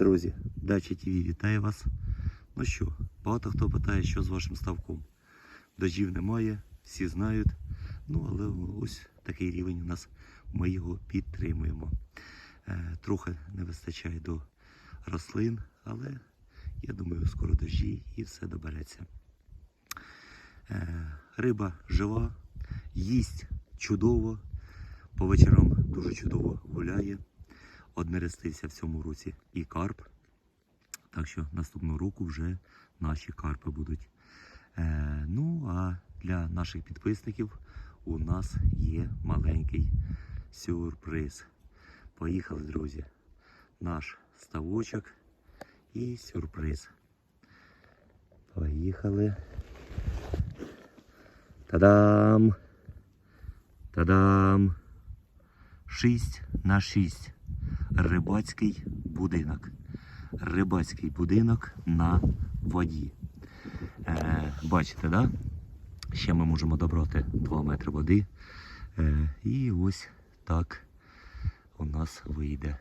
Друзі, Дача ТВ вітає вас. Ну що, багато хто питає, що з вашим ставком. Дождів немає, всі знають. Ну, але ось такий рівень у нас. Ми його підтримуємо. Е, трохи не вистачає до рослин, але я думаю, скоро дожді і все добереться. Е, риба жива, їсть чудово, по вечорам дуже чудово гуляє. Однерестився в цьому році і карп. Так що наступного року вже наші карпи будуть. Е, ну, а для наших підписників у нас є маленький сюрприз. Поїхали, друзі. Наш ставочок і сюрприз. Поїхали. Та-дам! Та-дам! 6 на 6. Рибацький будинок. Рибацький будинок на воді. Е, бачите, да? Ще ми можемо добрати 2 метри води. Е, і ось так у нас вийде.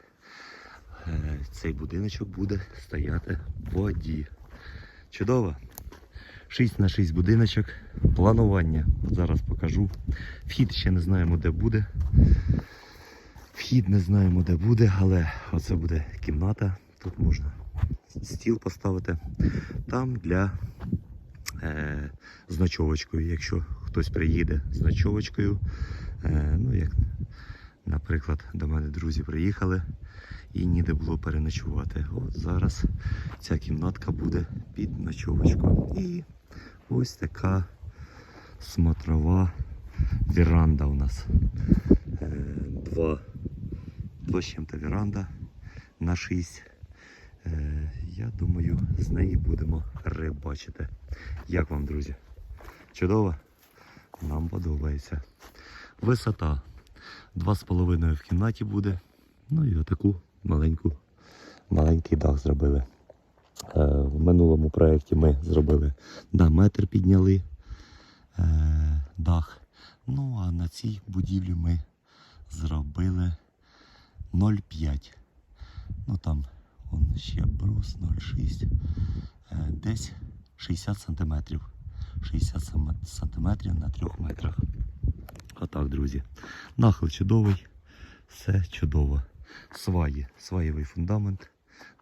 Е, цей будиночок буде стояти в воді. Чудово! 6 на 6 будиночок. Планування. Зараз покажу. Вхід ще не знаємо, де буде. Вхід не знаємо, де буде, але оце буде кімната. Тут можна стіл поставити. Там для е, з ночовочкою. Якщо хтось приїде з ночовочкою, е, ну як, наприклад, до мене друзі приїхали і ніде було переночувати. От зараз ця кімнатка буде під ночовочку. І ось така смотрова веранда у нас. Е, два, з чим-то веранда на 6. Е, я думаю, з неї будемо рибачити. Як вам, друзі? Чудово? Нам подобається. Висота 2,5 в кімнаті буде. Ну і отаку маленьку, маленький дах зробили. Е, в минулому проєкті ми зробили на метр підняли е, дах. Ну а на цій будівлі ми зробили 0,5. Ну там он ще брус 0,6. Е, десь 60 сантиметрів. 60 сам- сантиметрів на 3 метрах. Отак, друзі. Нахил чудовий, все чудово. Сваї, сваєвий фундамент,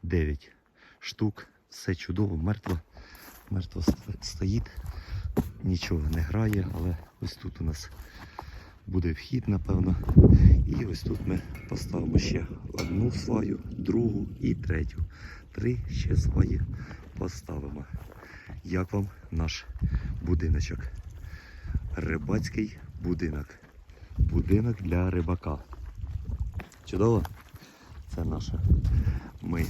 9 штук, все чудово, мертво. Мертво стоїть, нічого не грає, але ось тут у нас буде вхід, напевно. І ось тут ми поставимо ще одну сваю, другу і третю. Три ще сваї поставимо. Як вам наш будиночок? Рибацький будинок. Будинок для рибака. Чудово? Це наше. Ми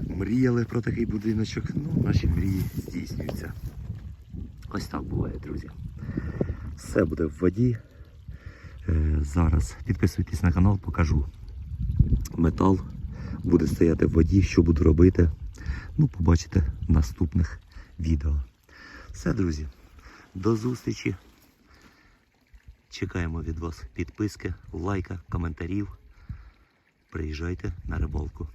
мріяли про такий будиночок. Ну, наші мрії здійснюються. Ось так буває, друзі. Все буде в воді. Е, зараз підписуйтесь на канал, покажу. Метал буде стояти в воді, що буду робити. Ну, побачите в наступних відео. Все, друзі. До зустрічі. Чекаємо від вас підписки, лайка, коментарів. Приїжджайте на рибалку.